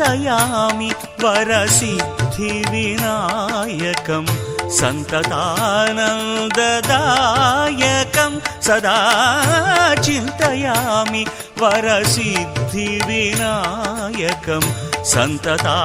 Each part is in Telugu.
चिन्तयामि वरसिद्धिविनायकं सन्ततानन्ददायकं सदा चिन्तयामि वरसिद्धिविनायकं सन्ततानन्ददायकम्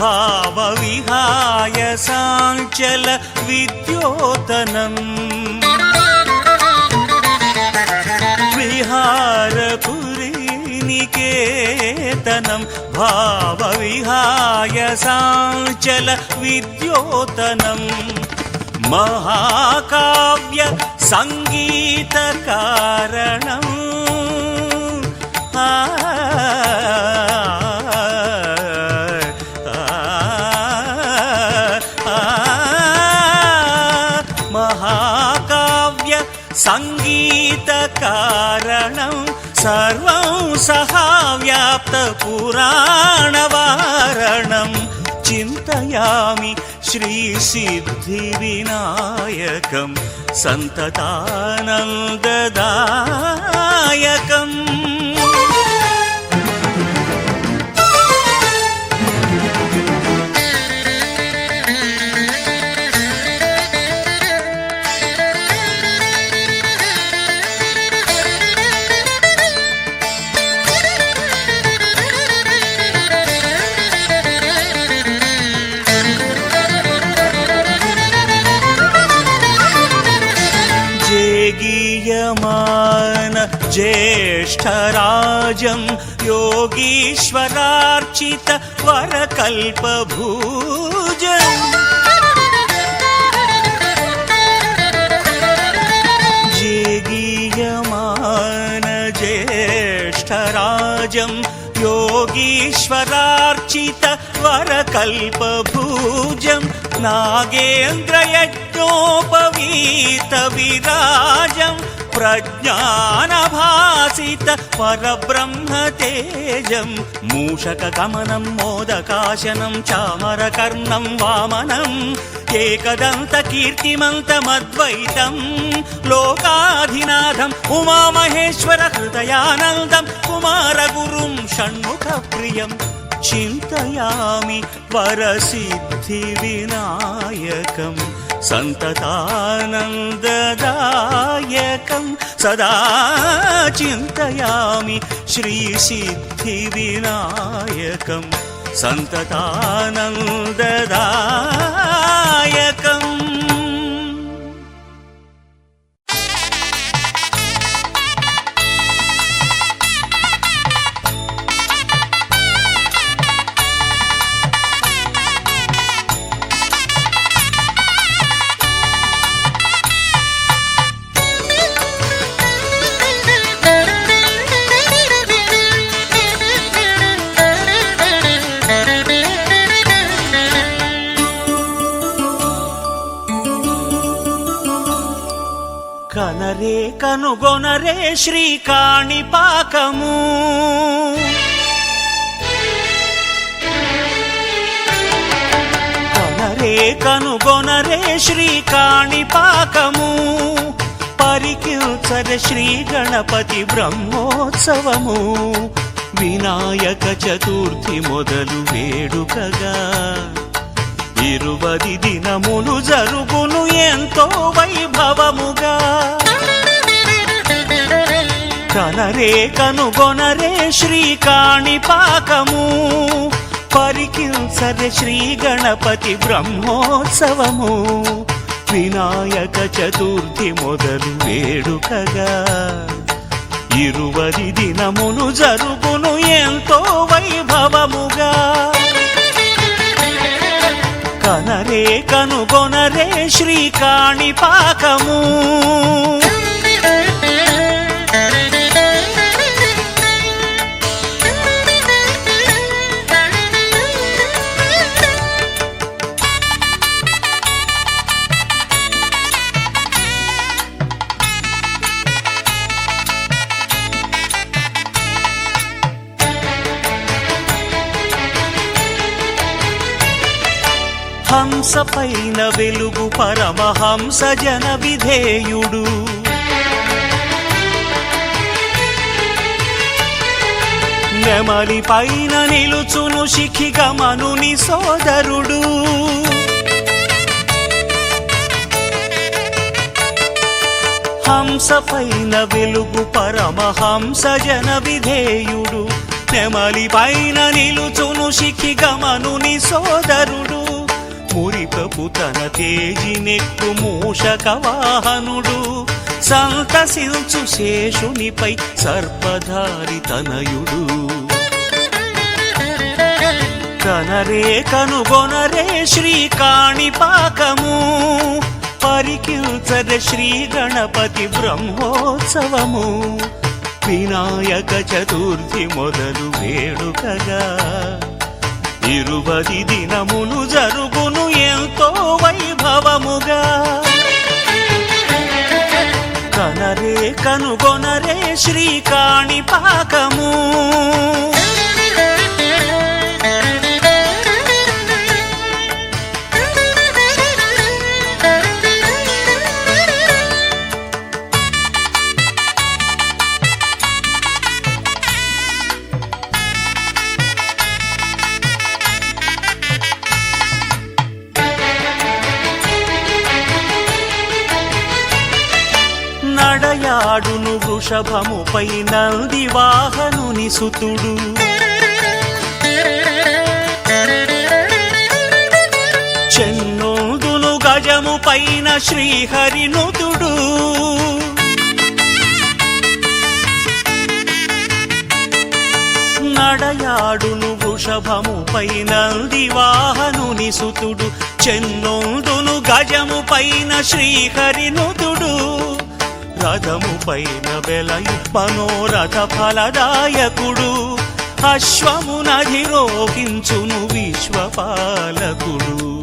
भावविहाय साञ्चल विद्योतनम् विहारपुरीनिकेतनं भावविहाय साञ्चल विद्योतनम् सङ्गीतकारणं सर्वं सहाव्याप्तपुराणवारणं चिन्तयामि श्रीसिद्धिविनायकं सन्ततानन्ददायकम् ज्येष्ठराजं योगीश्वरार्चित वरकल्पभूजम्। जेगीयमान ज्येष्ठराजं योगीश्वरार्चित वरकल्पभूजं नागेन्द्रयज्ञोपवीतविराजं प्रज्ञानभासित परब्रह्मतेजं मूषकगमनं मोदकाशनं चामरकर्णं वामनम् एकदन्तकीर्तिमन्तमद्वैतं लोकाधिनाथम् उमामहेश्वर हृदयानन्दं कुमारगुरुं षण्मुखप्रियं चिन्तयामि वरसिद्धिविनायकं सन्ततानन्ददायकं सदा चिन्तयामि श्रीसिद्धिविनायकं सन्ततानन्ददायकम् కనుగొనరే శ్రీకాణిపాకము కనరే కనుగొనరే శ్రీకాణిపాకము పరికిల్చర శ్రీ గణపతి బ్రహ్మోత్సవము. వినాయక చతుర్థి మొదలు వేడుకగా. ఇరువది దినములు జరుగును ఎంతో వైభవముగా. కనరే కనుగొనరే శ్రీకాణి పాకము. పరికిల్సరే శ్రీ గణపతి బ్రహ్మోత్సవము. వినాయక చతుర్థి మొదలు వేడుకగా. ఇరువది దినమును జరుగును ఎంతో వైభవముగా. కనరే కనుగొనరే శ్రీకాణి పాకము. హంస పైన వెలుగు పరమహంస జన విధేయుడు. నెమలి పైన నిలుచును శిఖిగమనుని సోదరుడు. హంస పైన వెలుగు పరమహంస జన విధేయుడు. నెమలి పైన నిలుచును శిఖిగమనుని సోదరుడు. మురిపపు తన తేజి నెక్కు మూషక వాహనుడు సంతసించు శేషునిపై సర్పధారి తనయుడు. తనరే కనుగొనరే శ్రీ కాణిపాకము పరికిల్చర శ్రీ గణపతి బ్రహ్మోత్సవము. వినాయక చతుర్థి మొదలు వేడుకగా. ఇరువది దినములు జరుగును ఎంతో వైభవముగా. కనరే కనుగొనరే శ్రీకాణి పాకము వృషభముపై నంది వాహనుని సుతుడు చెన్నోదులు గజము పైన శ్రీహరినుతుడు నడయాడును వృషభముపై నంది వాహనుని సుతుడు చెన్నోదును గజము పైన శ్రీహరినుతుడు రథము పైన వెలయు మనోరథ ఫలదాయకుడు. అశ్వమునధిరోహించును విశ్వపాలకుడు.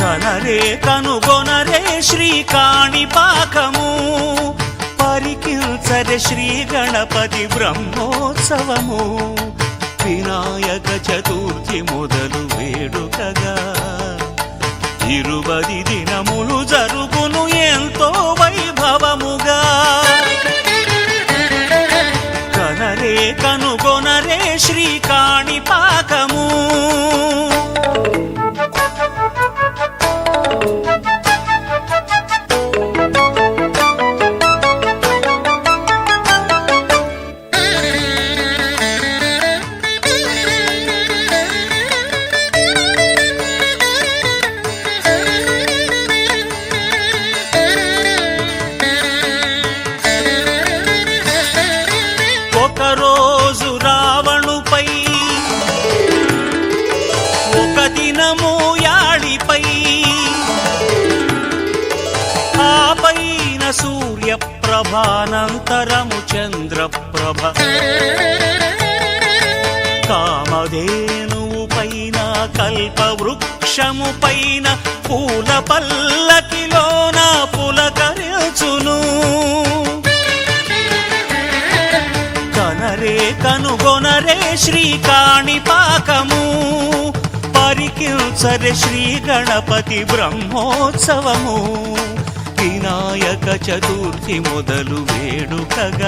కనరే కనుగొనరే శ్రీకాణి పాకము. పరికిల్చరే శ్రీ గణపతి బ్రహ్మోత్సవము. వినాయక చతుర్థి మొదలు వేడుకగా. ఇరువది దినములు జరుగును ఎంతో వైభవముగా. కనరే కనుగొనరే శ్రీకాణి ప్రభానంతరము చంద్రప్రభ. కామధేనువు పైన కల్పవృక్షము పైన పూల పల్లకిలోన పులకరించును కనరే కనుగొనరే శ్రీకాణి పాకము. పరికిల్చరే శ్రీ గణపతి బ్రహ్మోత్సవము. వినాయక చతుర్థి మొదలు వేడుకగా